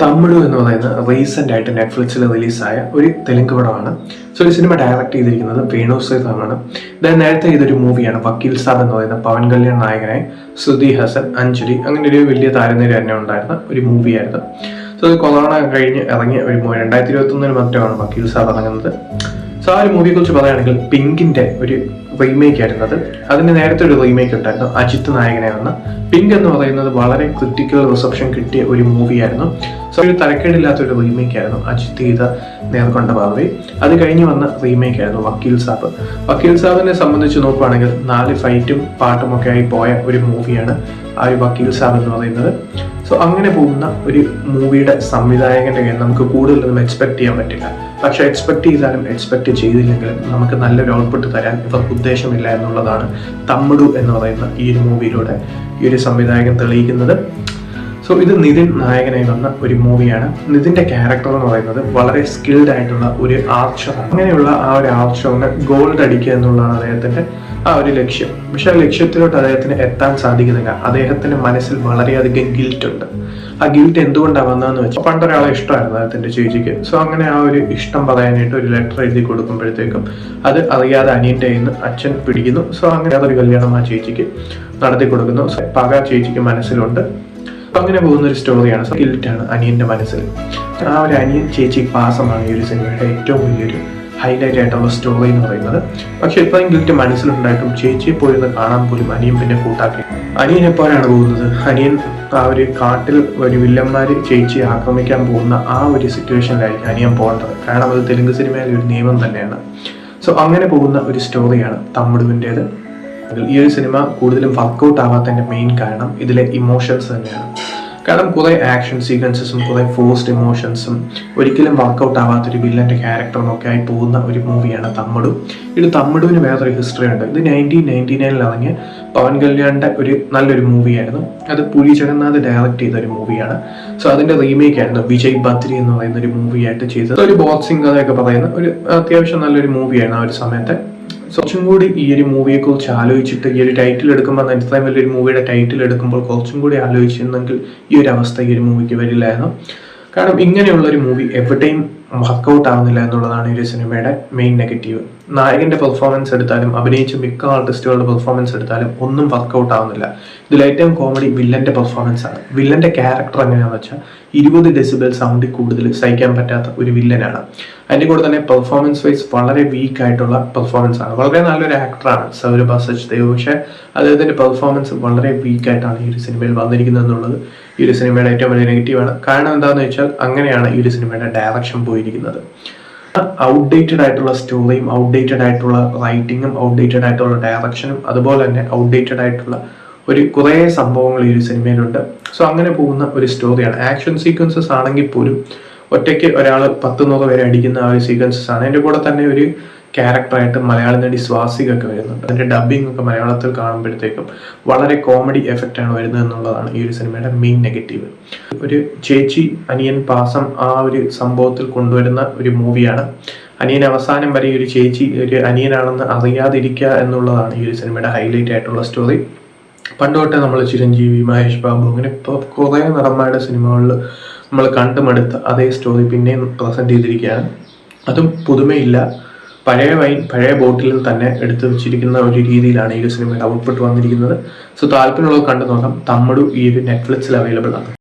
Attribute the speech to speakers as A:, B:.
A: തമിഴ് എന്ന് പറയുന്ന റീസെന്റ് ആയിട്ട് നെറ്റ്ഫ്ലിക്സിൽ റിലീസായ ഒരു തെലുങ്ക് പടമാണ്. സോ ഈ സിനിമ ഡയറക്റ്റ് ചെയ്തിരിക്കുന്നത് വേണു ശ്രീറാമാണ് ഇത് നേരത്തെ ഇതൊരു മൂവിയാണ് വക്കീൽ സാബ് എന്ന് പറയുന്ന പവൻ കല്യാൺ നായകനായി ശ്രുതി ഹസൻ അഞ്ജലി. അങ്ങനെ ഒരു വലിയ താരനിര തന്നെ ഉണ്ടായിരുന്ന ഒരു മൂവിയായിരുന്നു സോ കൊറോണ കഴിഞ്ഞ് ഇറങ്ങിയ ഒരു മൂവി രണ്ടായിരത്തി ഇരുപത്തി ഒന്നിന് മറ്റുമാണ് വക്കീൽ സാബ് ഇറങ്ങുന്നത്. സോ ആ ഒരു മൂവിയെ കുറിച്ച് പറയുകയാണെങ്കിൽ പിങ്കിന്റെ ഒരു റീമേക്ക് ആയിരുന്നു അത്. അതിന് നേരത്തെ ഒരു റീമേക്ക് ഉണ്ടായിരുന്നു അജിത് നായകനെ വന്ന പിങ്ക് എന്ന് പറയുന്നത് വളരെ ക്രിട്ടിക്കൽ റിസപ്ഷൻ കിട്ടിയ ഒരു മൂവിയായിരുന്നു സോ ഒരു തരക്കേടില്ലാത്തൊരു റീമേക്ക് ആയിരുന്നു അജിത്ത് ചെയ്ത നേർക്കൊണ്ട ഭാവി അത് കഴിഞ്ഞ് വന്ന റീമേക്ക് ആയിരുന്നു വക്കീൽ സാബ്. വക്കീൽ സാബിനെ സംബന്ധിച്ച് നോക്കുകയാണെങ്കിൽ നാല് ഫൈറ്റും പാട്ടും ഒക്കെ ആയി പോയ ഒരു മൂവിയാണ് ആ ഒരു വക്കീൽ സാബ് എന്ന് പറയുന്നത്. സോ അങ്ങനെ പോകുന്ന ഒരു മൂവിയുടെ സംവിധായകന്റെ കയ്യിൽ നമുക്ക് കൂടുതലൊന്നും എക്സ്പെക്ട് ചെയ്യാൻ പറ്റില്ല. പക്ഷെ എക്സ്പെക്ട് ചെയ്താലും എക്സ്പെക്ട് ചെയ്തില്ലെങ്കിലും നമുക്ക് നല്ലൊരു ഔട്ട്പുട്ട് തരാൻ ഇവർക്ക് ഉദ്ദേശമില്ല എന്നുള്ളതാണ് തമ്മിടു എന്ന് പറയുന്ന ഈ ഒരു മൂവിയിലൂടെ ഈ ഒരു സംവിധായകൻ തെളിയിക്കുന്നത്. സോ ഇത് നിതിൻ നായകനായി വന്ന ഒരു മൂവിയാണ്. നിതിന്റെ ക്യാരക്ടർ എന്ന് പറയുന്നത് വളരെ സ്കിൽഡ് ആയിട്ടുള്ള ഒരു ആർച്ചറാണ് അങ്ങനെയുള്ള ആ ഒരു ആർച്ചറിന് ഗോൾഡ് അടിക്കുക എന്നുള്ളതാണ് അദ്ദേഹത്തിന്റെ ആ ഒരു ലക്ഷ്യം. പക്ഷെ ആ ലക്ഷ്യത്തിലോട്ട് അദ്ദേഹത്തിന് എത്താൻ സാധിക്കുന്നില്ല. അദ്ദേഹത്തിന്റെ മനസ്സിൽ വളരെയധികം ഗിൽറ്റ് ഉണ്ട്. ആ ഗിൽറ്റ് എന്തുകൊണ്ടാണ് വന്നതെന്ന് വെച്ചാൽ പണ്ടൊരാളെ ഇഷ്ടമായിരുന്നു അദ്ദേഹത്തിന്റെ ചേച്ചിക്ക്. സോ അങ്ങനെ ആ ഒരു ഇഷ്ടം പറയാനായിട്ട് ഒരു ലെറ്റർ എഴുതി കൊടുക്കുമ്പോഴത്തേക്കും അത് അറിയാതെ അനിയന്റെ കയ്യിൽ നിന്ന് അച്ഛൻ പിടിക്കുന്നു. സോ അങ്ങനെ അതൊരു കല്യാണം ആ ചേച്ചിക്ക് നടത്തി കൊടുക്കുന്നു പക ചേച്ചിക്ക് മനസ്സിലുണ്ട്. അങ്ങനെ പോകുന്ന ഒരു സ്റ്റോറിയാണ് ഗിൽറ്റാണ് അനിയന്റെ മനസ്സിൽ. ആ ഒരു അനിയൻ ചേച്ചി പാസമാണ് ഈ ഒരു സിനിമയുടെ ഏറ്റവും വലിയൊരു ഹൈലൈറ്റ് ആയിട്ടുള്ള സ്റ്റോറി എന്ന് പറയുന്നത്. പക്ഷെ ഇത്രയും ഗിൽറ്റ് മനസ്സിലുണ്ടായിട്ടും ചേച്ചിയെ പോയിരുന്ന് കാണാൻ പോലും അനിയൻ പിന്നെ കൂട്ടാക്കി അനിയൻ എപ്പോഴാണ് പോകുന്നത്? അനിയൻ ആ ഒരു കാട്ടിൽ ഒരു വില്ലന്മാർ ചേച്ചിയെ ആക്രമിക്കാൻ പോകുന്ന ആ ഒരു സിറ്റുവേഷനിലായിരിക്കും അനിയൻ പോകേണ്ടത്. കാരണം അത് തെലുങ്ക് സിനിമയിലെ ഒരു നിയമം തന്നെയാണ്. സോ അങ്ങനെ പോകുന്ന ഒരു സ്റ്റോറിയാണ് തമിഴുവിന്റെത് ഈ ഒരു സിനിമ കൂടുതലും വർക്കൗട്ട് ആവാത്തതിന്റെ മെയിൻ കാരണം ഇതിലെ ഇമോഷൻസ് തന്നെയാണ്. കാരണം കുറേ ആക്ഷൻ സീക്വൻസസും കുറെ ഫോഴ്സ്ഡ് ഇമോഷൻസും ഒരിക്കലും വർക്കൗട്ട് ആവാത്തൊരു വില്ലന്റെ ക്യാരക്ടറും ഒക്കെ ആയി പോകുന്ന ഒരു മൂവിയാണ് തമ്മിടും. ഇത് തമ്മിടുവിന് വേറൊരു ഹിസ്റ്ററി ഉണ്ട്. ഇത് നയന്റീൻ നയന്റി നയനിൽ ഇറങ്ങിയ പവൻ കല്യാണിന്റെ ഒരു നല്ലൊരു മൂവിയായിരുന്നു അത് പുലി ജഗന്നാഥ് ഡയറക്ട് ചെയ്ത ഒരു മൂവിയാണ് സോ അതിന്റെ റീമേക്ക് ആയിരുന്നു വിജയ് ബദ്രി എന്ന് പറയുന്ന ഒരു മൂവിയായിട്ട് ചെയ്തത്. ഒരു ബോക്സിംഗ് കഥയൊക്കെ പറയുന്ന ഒരു അത്യാവശ്യം നല്ലൊരു മൂവിയാണ് ആ ഒരു സമയത്തെ. So, കുറച്ചും കൂടി ഈ ഒരു മൂവിയെ കുറിച്ച് ആലോചിച്ചിട്ട് ഈ ഒരു ടൈറ്റിൽ എടുക്കുമ്പോൾ ഇത്രയും വലിയൊരു മൂവിയുടെ ടൈറ്റിൽ എടുക്കുമ്പോൾ കുറച്ചും കൂടി ആലോചിച്ചിരുന്നെങ്കിൽ ഈ ഒരു അവസ്ഥ ഈ ഒരു മൂവിക്ക് വരില്ലായിരുന്നു. കാരണം ഇങ്ങനെയുള്ള ഒരു മൂവി എവിടെയും വർക്കൗട്ട് ആവുന്നില്ല എന്നുള്ളതാണ് ഈ ഒരു സിനിമയുടെ മെയിൻ നെഗറ്റീവ് നായകന്റെ പെർഫോമൻസ് എടുത്താലും അഭിനയിച്ച മിക്ക ആർട്ടിസ്റ്റുകളുടെ പെർഫോമൻസ് എടുത്താലും ഒന്നും വർക്കൗട്ട് ആവുന്നില്ല. ഇതിൽ ഏറ്റവും കോമഡി വില്ലന്റെ പെർഫോമൻസ് ആണ്. വില്ലന്റെ ക്യാരക്ടർ എങ്ങനെയാണെന്ന് വെച്ചാൽ ഇരുപത് ഡെസിബൽ സൗണ്ടിൽ കൂടുതൽ സഹിക്കാൻ പറ്റാത്ത ഒരു വില്ലനാണ്. അതിന്റെ കൂടെ തന്നെ പെർഫോമൻസ് വൈസ് വളരെ വീക്ക് ആയിട്ടുള്ള പെർഫോമൻസ് ആണ്. വളരെ നല്ലൊരു ആക്ടറാണ് സൗരഭ സച്ദേവ് പക്ഷേ അദ്ദേഹത്തിന്റെ പെർഫോമൻസ് വളരെ വീക്ക് ആയിട്ടാണ് ഈ ഒരു സിനിമയിൽ വന്നിരിക്കുന്നത് എന്നുള്ളത് ഈ ഒരു സിനിമയുടെ ഏറ്റവും വലിയ നെഗറ്റീവാണ് കാരണം എന്താണെന്ന് വെച്ചാൽ അങ്ങനെയാണ് ഈ ഒരു സിനിമയുടെ ഡയറക്ഷൻ പോയിരിക്കുന്നത്. ഔട്ട്ഡേറ്റഡ് ആയിട്ടുള്ള സ്റ്റോറിയും ഔട്ട്ഡേറ്റഡ് ആയിട്ടുള്ള റൈറ്റിങ്ങും ഔട്ട്ഡേറ്റഡ് ആയിട്ടുള്ള ഡയറക്ഷനും അതുപോലെ തന്നെ ഔട്ട്ഡേറ്റഡ് ആയിട്ടുള്ള ഒരു കുറേ സംഭവങ്ങൾ ഈ ഒരു സിനിമയിലുണ്ട്. സോ അങ്ങനെ പോകുന്ന ഒരു സ്റ്റോറിയാണ് ആക്ഷൻ സീക്വൻസസ് ആണെങ്കിൽ പോലും ഒറ്റയ്ക്ക് ഒരാൾ പത്ത് നൂറ് പേരെ അടിക്കുന്ന ആ ഒരു സീക്വൻസസ് ആണ്. എന്റെ കൂടെ തന്നെ ഒരു ക്യാരക്ടറായിട്ട് മലയാളം നടി സ്വാസികൊക്കെ വരുന്നുണ്ട്. അതിന്റെ ഡബിങ് ഒക്കെ മലയാളത്തിൽ കാണുമ്പോഴത്തേക്കും വളരെ കോമഡി എഫക്റ്റ് ആണ് വരുന്നത് എന്നുള്ളതാണ് ഈ ഒരു സിനിമയുടെ മെയിൻ നെഗറ്റീവ് ഒരു ചേച്ചി അനിയൻ പാസം ആ ഒരു സംഭവത്തിൽ കൊണ്ടുവരുന്ന ഒരു മൂവിയാണ് അനിയൻ അവസാനം വരെ ഒരു ചേച്ചി ഒരു അനിയനാണെന്ന് അറിയാതിരിക്കുക എന്നുള്ളതാണ് ഈ ഒരു സിനിമയുടെ ഹൈലൈറ്റ് ആയിട്ടുള്ള സ്റ്റോറി പണ്ട് നമ്മൾ ചിരഞ്ജീവി മഹേഷ് ബാബു അങ്ങനെ ഇപ്പോൾ കുറേ നടന്മാരുടെ സിനിമകളിൽ നമ്മൾ കണ്ടുമടുത്ത അതേ സ്റ്റോറി പിന്നെയും പ്രസന്റ് ചെയ്തിരിക്കുകയാണ്. അതും പുതുമയില്ല. പഴയ വൈൻ പഴയ ബോട്ടിലിൽ തന്നെ എടുത്തു വെച്ചിരിക്കുന്ന ഒരു രീതിയിലാണ് ഈ ഒരു സിനിമയുടെ ഔട്ട്പുട്ട് വന്നിരിക്കുന്നത്. സോ താല്പര്യമുള്ളത് കണ്ടു നോക്കാം. തമ്മടു ഈ ഒരു നെറ്റ്ഫ്ലിക്സിൽ അവൈലബിൾ ആണ്.